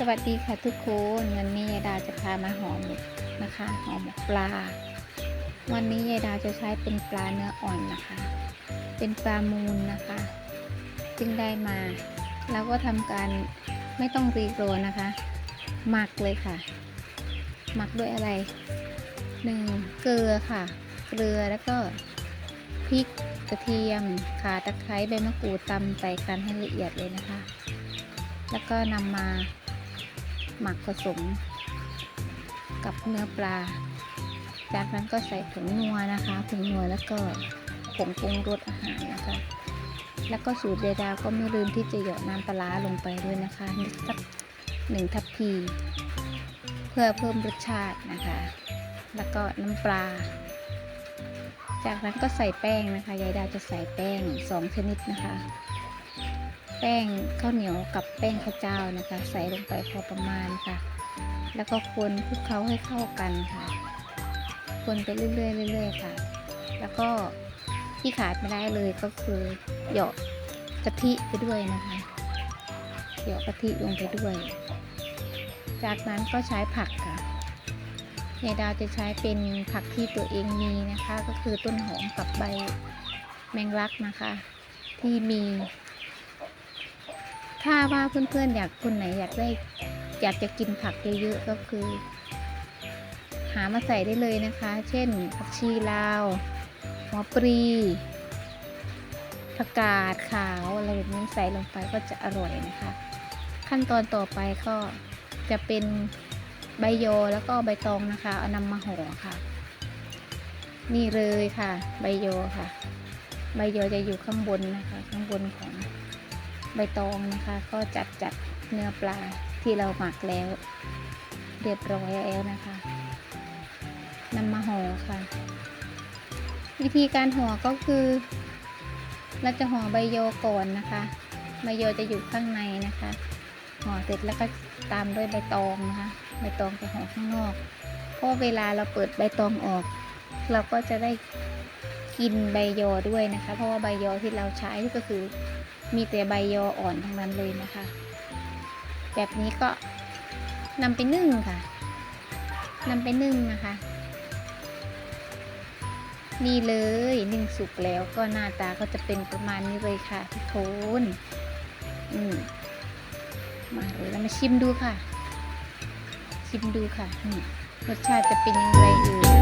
สวัสดีค่ะทุกคนวันนี้ยายดาจะพามาห่อหมกนะคะห่อหมกปลา วันนี้ยายดาจะใช้เป็นปลาเนื้ออ่อนนะคะ เป็นปลามูลนะคะจึงได้มา แล้วก็ทำการไม่ต้องรีโรนะคะหมักเลยค่ะ หมักด้วยอะไรหนึ่งเกลือค่ะ เกลือแล้วก็พริกกระเทียมข่าตะไคร้ใบมะกรูดตำใส่กันให้ละเอียดเลยนะคะ แล้วก็นำมา หมักผสมกับเนื้อปลา จากนั้นก็ใส่ผงนัวนะคะผงนัวแล้วก็ผงปรุงรสอาหารนะคะ แล้วก็สูตรเดดาก็ไม่ลืมที่จะหยอดน้ำปลาลงไปด้วยนะคะนิดสักหนึ่งทัพพี เพื่อเพิ่มรสชาตินะคะ แล้วก็น้ำปลา จากนั้นก็ใส่แป้งนะคะ ยายดาจะใส่แป้งสองชนิดนะคะ แป้งข้าวเหนียวกับแป้งข้าวเจ้านะคะ ใส่ลงไปพอประมาณค่ะ แล้วก็คนคลุกเคล้าให้เข้ากันค่ะ คนไปเรื่อยๆเรื่อยๆค่ะ แล้วก็ที่ขาดไม่ได้เลยก็คือเหยอกกะทิไปด้วยนะคะเหยอกกะทิลงไปด้วย จากนั้นก็ใช้ผักค่ะยายดาวจะใช้เป็นผักที่ตัวเองมีนะคะ ก็คือต้นหอมกับใบแมงลักนะคะ ที่มี ถ้าว่าเพื่อนๆอยากคนไหนอยากได้อยากจะกินผักเยอะๆก็คือ หามาใส่ได้เลยนะคะ เช่นผักชีลาวหัวปรีผักกาดขาวอะไรแบบนี้ใส่ลงไปก็จะอร่อยนะคะ ขั้นตอนต่อไปก็จะเป็นใบโยแล้วก็ใบตองนะคะเอานำมาห่อค่ะ นี่เลยค่ะ ใบโยค่ะ ใบโยจะอยู่ข้างบนนะคะ ข้างบนของ ใบตองนะคะ ก็จัดจัดเนื้อปลาที่เราหมักแล้ว เรียบร้อยแล้วนะคะนำมาห่อค่ะ วิธีการห่อก็คือ เราจะห่อใบโยก่อนนะคะใบโยจะอยู่ข้างในนะคะห่อเสร็จแล้วก็ตามด้วยใบตองนะคะใบตองจะห่อข้างนอกเพราะเวลาเราเปิดใบตองออก เราก็จะได้กินใบยอด้วยนะคะ เพราะว่าใบยอที่เราใช้ก็คือ มีแต่ใบยออ่อนทั้งนั้นเลยนะคะ แบบนี้ก็นำไปนึ่งค่ะนำไปนึ่งนะคะ นี่เลยนึ่งสุกแล้วก็หน้าตาก็จะเป็นประมาณนี้เลยค่ะทุกคนอืมมาเลยเรามาชิมดูค่ะ ชิมดูค่ะรสชาติจะเป็นยังไงเอ่ย